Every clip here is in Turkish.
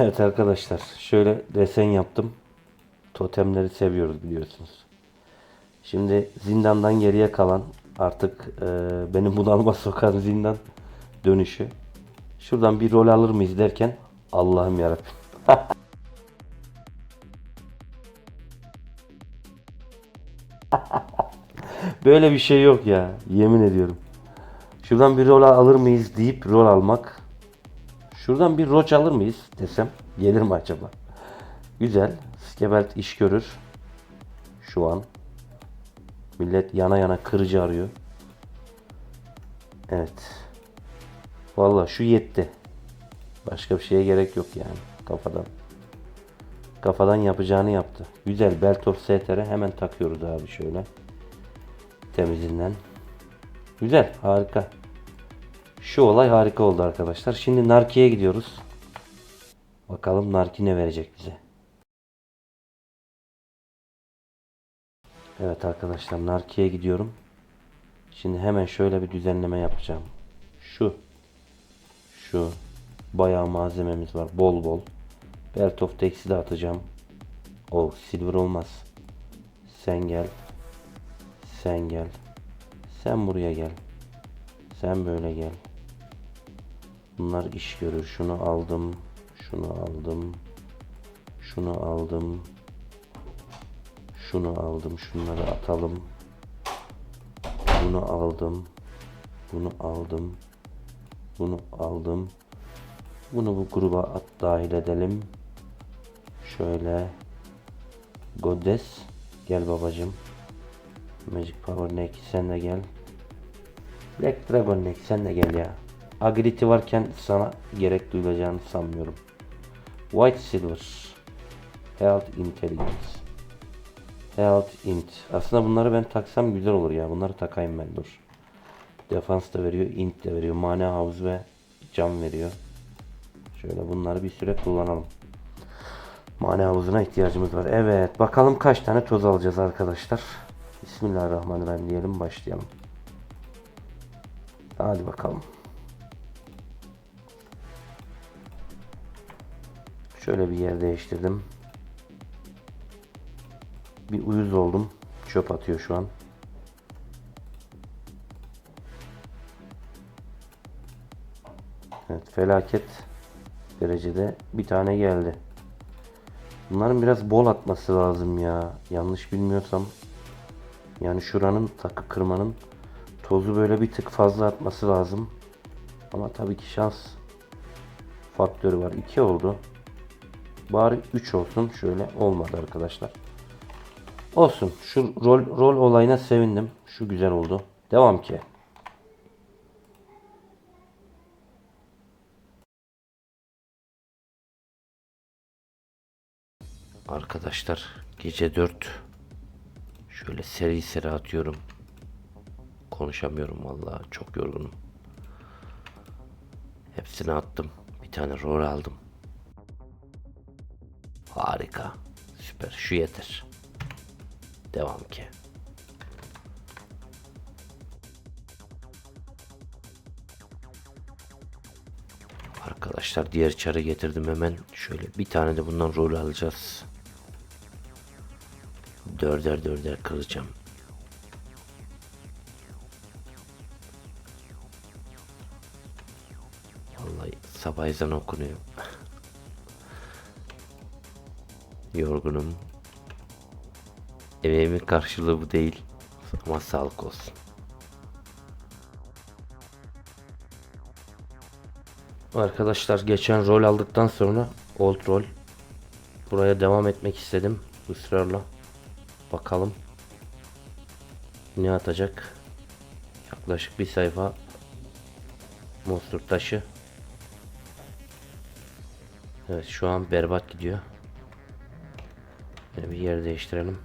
Evet arkadaşlar şöyle desen yaptım. Totemleri seviyoruz biliyorsunuz. Şimdi zindandan geriye kalan artık e, benim bunalıma sokan zindan dönüşü. Şuradan bir rol alır mıyız derken Allah'ım yarabbim. Böyle bir şey yok ya. Yemin ediyorum. Şuradan bir rol alır mıyız deyip rol almak. Şuradan bir roç alır mıyız desem gelir mi acaba? Güzel. Skebelt iş görür. Şu an. Millet yana yana kırıcı arıyor. Evet. Vallahi şu yetti. Başka bir şeye gerek yok yani kafadan. Kafadan yapacağını yaptı. Güzel Belt of STR hemen takıyoruz abi şöyle. Temizinden. Güzel harika. Şu olay harika oldu arkadaşlar. Şimdi Narki'ye gidiyoruz. Bakalım Narki ne verecek bize. Evet arkadaşlar Narki'ye gidiyorum. Şimdi hemen şöyle bir düzenleme yapacağım. Şu. Şu. Bayağı malzememiz var. Bol bol. Belt of Tex'i de atacağım. O silver olmaz. Sen gel. Sen gel. Sen buraya gel. Sen böyle gel. Bunlar iş görür. Şunu aldım. Şunu aldım. Şunu aldım. Şunu aldım. Şunları atalım. Bunu aldım. Bunu aldım. Bunu aldım. Bunu bu gruba at dahil edelim. Şöyle. Goddess. Gel babacım. Magic Power Neck sen de gel. Black Dragon Neck sen de gel ya. Agility varken sana gerek duyulacağını sanmıyorum. White Silver. Health Intelligence. Health Int. Aslında bunları ben taksam güzel olur ya. Bunları takayım ben dur. Defans da veriyor, int de veriyor. Mana havuz ve cam veriyor. Şöyle bunları bir süre kullanalım. Mana havuzuna ihtiyacımız var. Evet bakalım kaç tane toz alacağız arkadaşlar. Bismillahirrahmanirrahim diyelim başlayalım. Hadi bakalım. Şöyle bir yer değiştirdim. Bir uyuz oldum. Çöp atıyor şu an. Evet felaket derecede bir tane geldi. Bunların biraz bol atması lazım ya. Yanlış bilmiyorsam. Yani şuranın takı kırmanın tozu böyle bir tık fazla atması lazım. Ama tabii ki şans faktörü var. 2 oldu. Bari 3 olsun. Şöyle olmadı arkadaşlar. Olsun. Şu rol, rol olayına sevindim. Şu güzel oldu. Devam ki. Arkadaşlar gece 4 şöyle seri seri atıyorum. Konuşamıyorum vallahi çok yorgunum. Hepsini attım. Bir tane rol aldım. Harika. Süper. Şu yeter. Devam ki. Arkadaşlar diğer çarı getirdim hemen. Şöyle bir tane de bundan rol alacağız. Dörder dörder kıracağım. Vallahi sabah ezanı okunuyor. Yorgunum. Emeğimin karşılığı bu değil. Ama sağlık olsun. Arkadaşlar geçen rol aldıktan sonra old rol buraya devam etmek istedim ısrarla. Bakalım ne atacak. Yaklaşık bir sayfa monster taşı. Evet şu an berbat gidiyor. Böyle bir yer değiştirelim.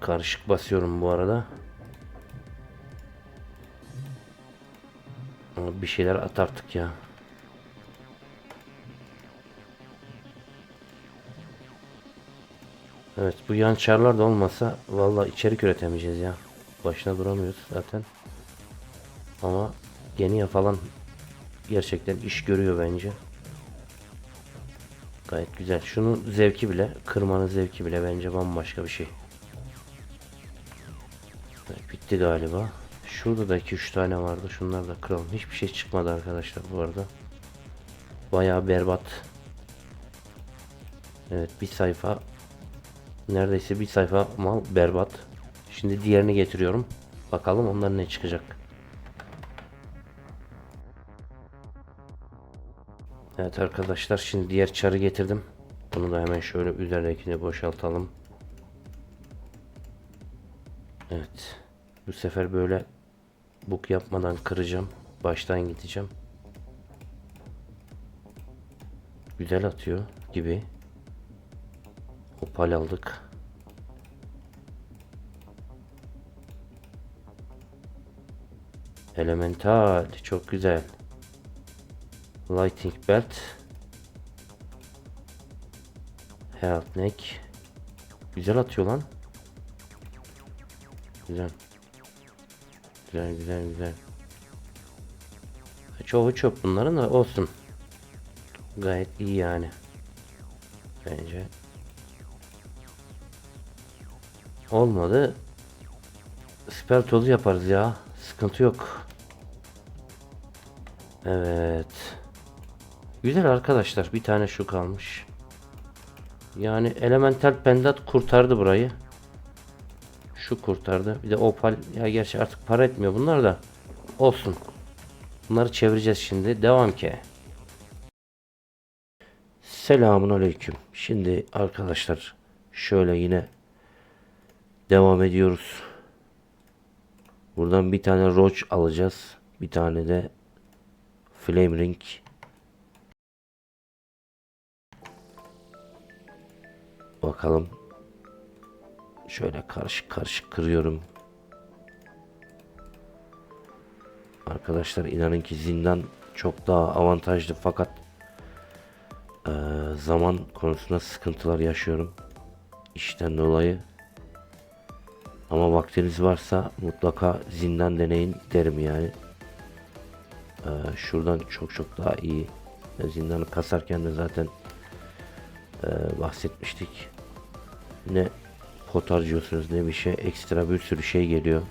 Karışık basıyorum bu arada. Bir şeyler at artık ya. Evet bu yan çarlar da olmasa vallahi içerik üretemeyeceğiz ya. Başına duramıyoruz zaten. Ama Geniye falan gerçekten iş görüyor bence. Gayet güzel. Şunun zevki bile, kırmanın zevki bile bence bambaşka bir şey. Bitti galiba. Şurada da 2-3 tane vardı. Şunlar da kıralım. Hiçbir şey çıkmadı arkadaşlar bu arada. Bayağı berbat. Evet bir sayfa neredeyse bir sayfa mal berbat. Şimdi diğerini getiriyorum. Bakalım ondan ne çıkacak. Evet arkadaşlar şimdi diğer çarı getirdim. Bunu da hemen şöyle üzerindekini boşaltalım. Evet. Bu sefer böyle buk yapmadan kıracağım. Baştan gideceğim. Güzel atıyor gibi. Opal aldık. Elemental çok güzel. Lighting belt. Health neck. Güzel atıyor lan. Güzel. Güzel güzel güzel. Çoğu çöp bunların da olsun. Gayet iyi yani. Bence. Olmadı. Siper tozu yaparız ya. Sıkıntı yok. Evet. Güzel arkadaşlar. Bir tane şu kalmış. Yani Elemental Pendat kurtardı burayı. Şu kurtardı. Bir de Opal. Ya gerçi artık para etmiyor bunlar da. Olsun. Bunları çevireceğiz şimdi. Devam ki. Selamun Aleyküm. Şimdi arkadaşlar şöyle yine devam ediyoruz. Buradan bir tane Roach alacağız. Bir tane de Flame Ring. Bakalım. Şöyle karışık karışık kırıyorum. Arkadaşlar inanın ki zindan çok daha avantajlı fakat eee, zaman konusunda sıkıntılar yaşıyorum. İşten dolayı. Ama vaktiniz varsa mutlaka zindan deneyin derim yani. Eee, şuradan çok çok daha iyi. E, Zindanı kasarken de zaten eee, bahsetmiştik. Ne pot harcıyorsunuz ne bir şey. Ekstra bir sürü şey geliyor.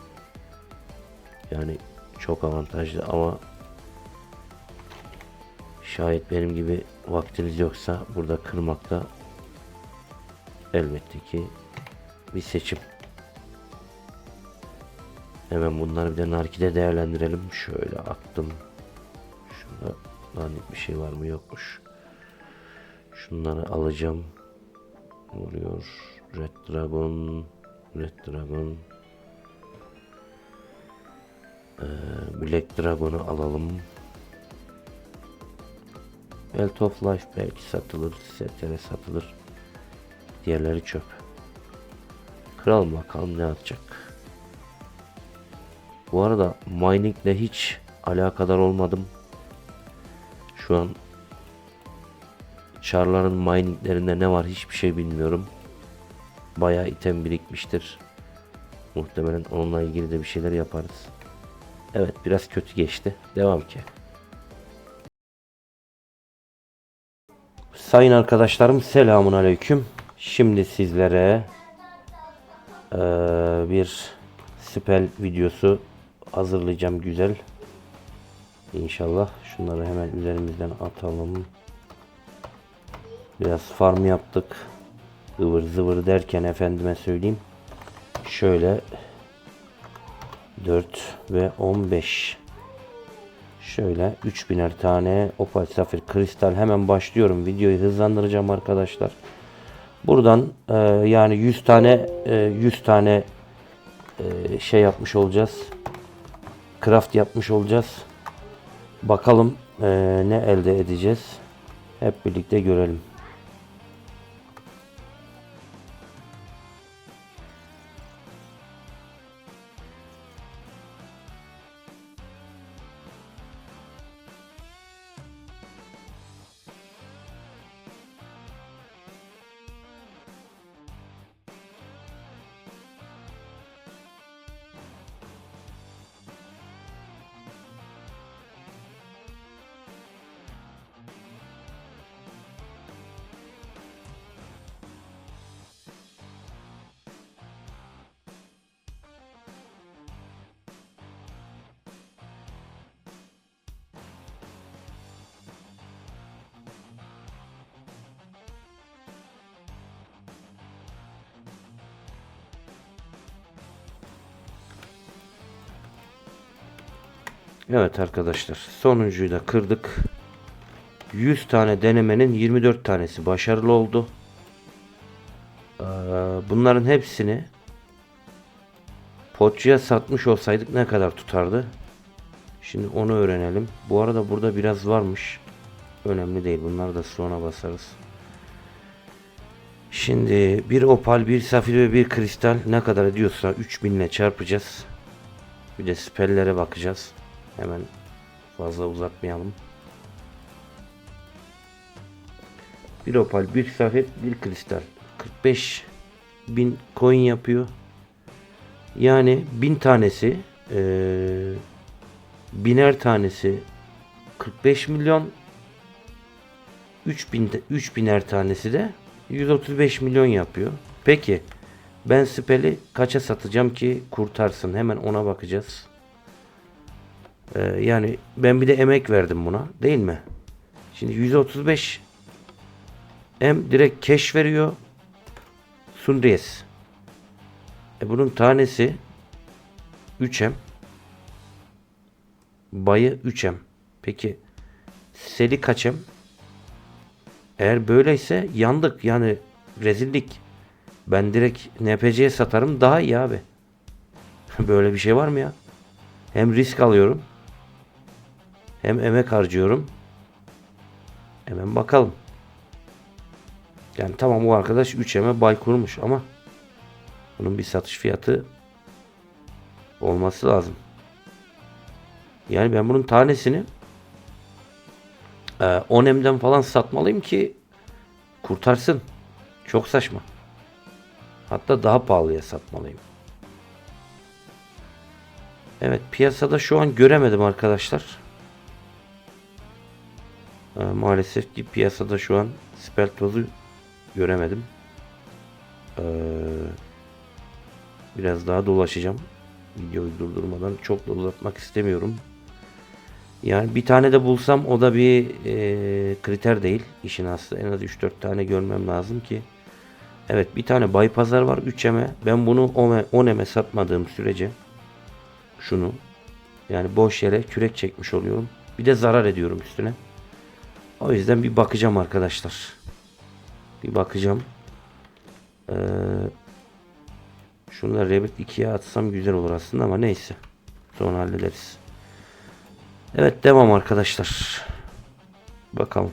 Yani çok avantajlı ama şayet benim gibi vaktiniz yoksa burada kırmakta elbette ki bir seçim. Hemen bunları bir de narkide değerlendirelim. Şöyle attım. Şurada lanet bir şey var mı yokmuş. Şunları alacağım. Vuruyor. Red Dragon. Red Dragon. Ee, Black Dragon'u alalım. Belt of Life belki satılır. STR satılır. Diğerleri çöp. Kral bakalım ne atacak. Bu arada miningle hiç alakadar olmadım. Şu an Char'ların mininglerinde ne var hiçbir şey bilmiyorum. Bayağı item birikmiştir. Muhtemelen onunla ilgili de bir şeyler yaparız. Evet biraz kötü geçti. Devam ki. Sayın arkadaşlarım selamun aleyküm. Şimdi sizlere eee, bir spell videosu hazırlayacağım güzel. İnşallah şunları hemen üzerimizden atalım. Biraz farm yaptık. ıvır zıvır derken efendime söyleyeyim. Şöyle 4 ve 15 Şöyle 3000'er tane opal safir kristal hemen başlıyorum. Videoyu hızlandıracağım arkadaşlar. Buradan e, yani 100 tane e, 100 tane e, şey yapmış olacağız. Craft yapmış olacağız. Bakalım e, ne elde edeceğiz. Hep birlikte görelim. Evet arkadaşlar sonuncuyu da kırdık. 100 tane denemenin 24 tanesi başarılı oldu. Ee, bunların hepsini potçuya satmış olsaydık ne kadar tutardı? Şimdi onu öğrenelim. Bu arada burada biraz varmış. Önemli değil. Bunları da sonra basarız. Şimdi bir opal, bir safir ve bir kristal ne kadar ediyorsa 3000 ile çarpacağız. Bir de spellere bakacağız. Hemen fazla uzatmayalım. Bir opal, bir safir, bir kristal. 45 bin coin yapıyor. Yani bin tanesi eee, biner tanesi 45 milyon 3000 de- 3000'er tanesi de 135 milyon yapıyor. Peki ben speli kaça satacağım ki kurtarsın? Hemen ona bakacağız. Ee, yani ben bir de emek verdim buna değil mi? Şimdi 135 hem direkt cash veriyor. Sundries. E bunun tanesi 3M. Bayı 3M. Peki seli kaçem? Eğer böyleyse yandık yani rezillik. Ben direkt NPC'ye satarım daha iyi abi. Böyle bir şey var mı ya? Hem risk alıyorum. Hem emek harcıyorum. Hemen bakalım. Yani tamam bu arkadaş 3M'e bay kurmuş ama bunun bir satış fiyatı olması lazım. Yani ben bunun tanesini e, 10M'den falan satmalıyım ki kurtarsın. Çok saçma. Hatta daha pahalıya satmalıyım. Evet piyasada şu an göremedim arkadaşlar. E, maalesef ki piyasada şu an Speltoz'u göremedim. Ee, biraz daha dolaşacağım. Videoyu durdurmadan çok da uzatmak istemiyorum. Yani bir tane de bulsam o da bir e, kriter değil. işin aslı. En az 3-4 tane görmem lazım ki. Evet bir tane bay pazar var 3'eme. Ben bunu 10'eme satmadığım sürece şunu yani boş yere kürek çekmiş oluyorum. Bir de zarar ediyorum üstüne. O yüzden bir bakacağım arkadaşlar. Bir bakacağım. Ee, şunları Revit 2'ye atsam güzel olur aslında ama neyse. Sonra hallederiz. Evet devam arkadaşlar. Bakalım.